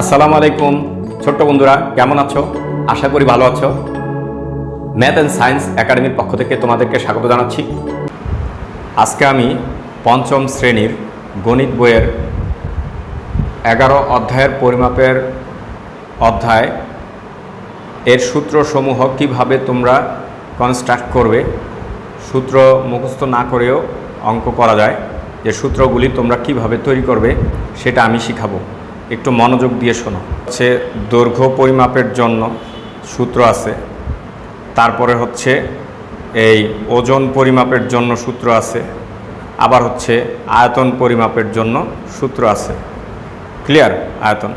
আসসালামু আলাইকুম, ছোট্ট বন্ধুরা, কেমন আছো? আশা করি ভালো আছো। ম্যাথ অ্যান্ড সায়েন্স একাডেমির পক্ষ থেকে তোমাদেরকে স্বাগত জানাচ্ছি। আজকে আমি পঞ্চম শ্রেণির গণিত বইয়ের এগারো অধ্যায়ের পরিমাপের অধ্যায়, এর সূত্রসমূহ কীভাবে তোমরা কনস্ট্রাক্ট করবে, সূত্র মুখস্থ না করেও অঙ্ক করা যায়, যে সূত্রগুলি তোমরা কীভাবে তৈরি করবে, সেটা আমি শিখাবো। একটু মনোযোগ দিয়ে শোনো। হচ্ছে দৈর্ঘ্য পরিমাপের জন্য সূত্র আছে, তারপরে হচ্ছে এই ওজন পরিমাপের জন্য সূত্র আছে, আবার হচ্ছে আয়তন পরিমাপের জন্য সূত্র আছে। ক্লিয়ার আয়তন।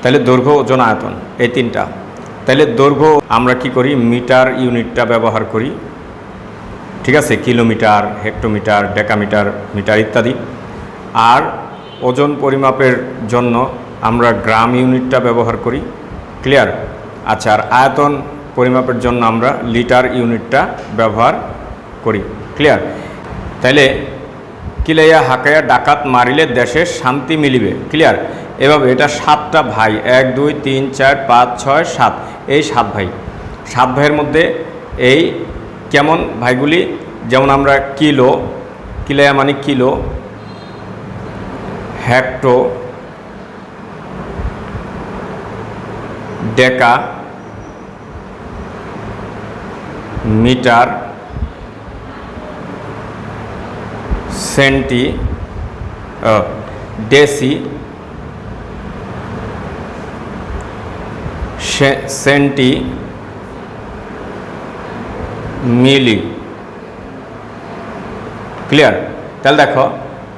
তাহলে দৈর্ঘ্য, ওজন, আয়তন, এই তিনটা। তাহলে দৈর্ঘ্য আমরা কি করি? মিটার ইউনিটটা ব্যবহার করি। ঠিক আছে? কিলোমিটার, হেক্টোমিটার, ডেকামিটার, মিটার ইত্যাদি। আর ওজন পরিমাপের জন্য আমরা গ্রাম ইউনিটটা ব্যবহার করি। ক্লিয়ার? আচ্ছা আর আয়তন পরিমাপের জন্য আমরা লিটার ইউনিটটা ব্যবহার করি। ক্লিয়ার? তাইলে কিলাইয়া হাকাইয়া ডাকাত মারিলে দেশে শান্তি মিলিবে। ক্লিয়ার? এভাবে এটা সাতটা ভাই, এক, দুই, তিন, চার, পাঁচ, ছয়, সাত। এই সাত ভাই। সাত ভাইয়ের মধ্যে এই কেমন ভাইগুলি? যেমন আমরা কিলো, কিলাইয়া মানে kilo hecto deca metre centi ah, deci সে- সেন্টি মিলি ক্লিয়ার তাহলে দেখো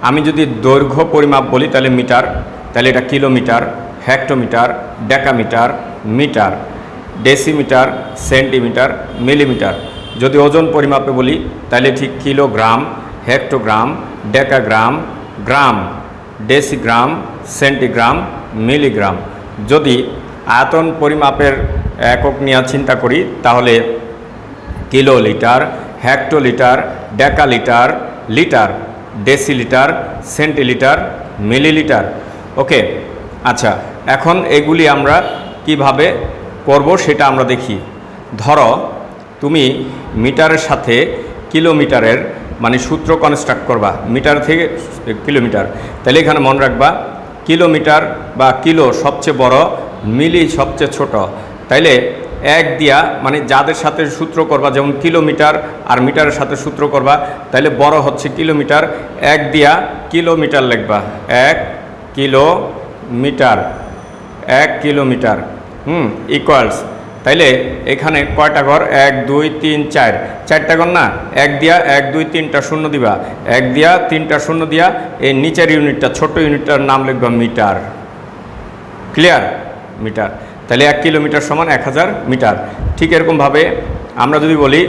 আমি যদি দৈর্ঘ্য পরিমাপ বলি, তাহলে মিটার, তাহলে এটা kilometre, hectometre, decametre, metre, decimetre, centimetre, millimetre. যদি ওজন পরিমাপে বলি, তাহলে ঠিক kilogram, hectogram, decagram, gram, decigram, centigram, milligram. যদি আয়তন পরিমাপের একক নিয়ে চিন্তা করি, তাহলে kilo litre hectolitre, decalitre, litre. Decilitre, centilitre, millilitre. Okay আচ্ছা এখন এগুলি আমরা কীভাবে করব সেটা আমরা দেখি। ধরো, তুমি মিটারের সাথে কিলোমিটারের মানে সূত্র কনস্ট্রাক্ট করবা, মিটার থেকে কিলোমিটার। তাহলে এখানে মনে রাখবা, কিলোমিটার বা কিলো সবচেয়ে বড়, মিলি সবচেয়ে ছোট। তাইলে এক দিয়া মানে যাদের সাথে সূত্র করবা, যেমন কিলোমিটার আর মিটারের সাথে সূত্র করবা তাহলে বড় হচ্ছে কিলোমিটার। এক দিয়া কিলোমিটার লিখবা। এক কিলোমিটার। এক কিলোমিটার। হুম ইকুয়ালস তাইলে এখানে কয়টা ঘর? এক, দুই, তিন, চার। চারটা ঘর না? এক দিয়া, এক, দুই, তিনটা শূন্য দিবা। এক দিয়া, তিনটা শূন্য দিয়া, এই নিচের ইউনিটটা ছোট ইউনিটটার নাম লিখবা মিটার। Clear metre. তাহলে এক কিলোমিটার সমান এক হাজার মিটার। ঠিক এরকমভাবে আমরা যদি বলি,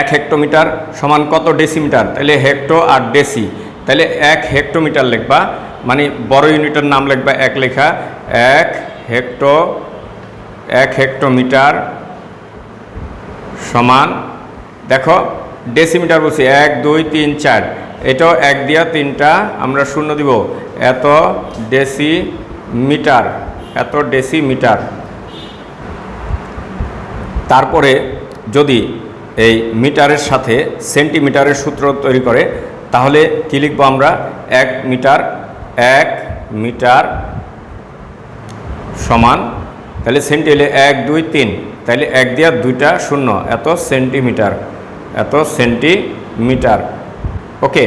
এক হেক্টোমিটার সমান কত ডেসিমিটার? তাহলে হেক্টো আর ডেসি। তাহলে এক হেক্টোমিটার লিখবা মানে বড় ইউনিটের নাম লিখবা এক লেখা, এক হেক্টো, এক হেক্টোমিটার সমান, দেখো, ডেসিমিটার বলছি, এক, দুই, তিন, চার। এটাও এক দিয়া তিনটা, আমরা শূন্য দিব। এত ডেসি মিটার এত ডেসি মিটার তারপরে যদি এই মিটারের সাথে সেন্টিমিটারের সূত্র তৈরি করে, তাহলে কী লিখব আমরা? এক মিটার এক মিটার সমান, তাহলে সেন্টি হলে এক, দুই, তিন, তাহলে এক দিয়া দুইটা শূন্য, এত সেন্টিমিটার এত সেন্টিমিটার। ওকে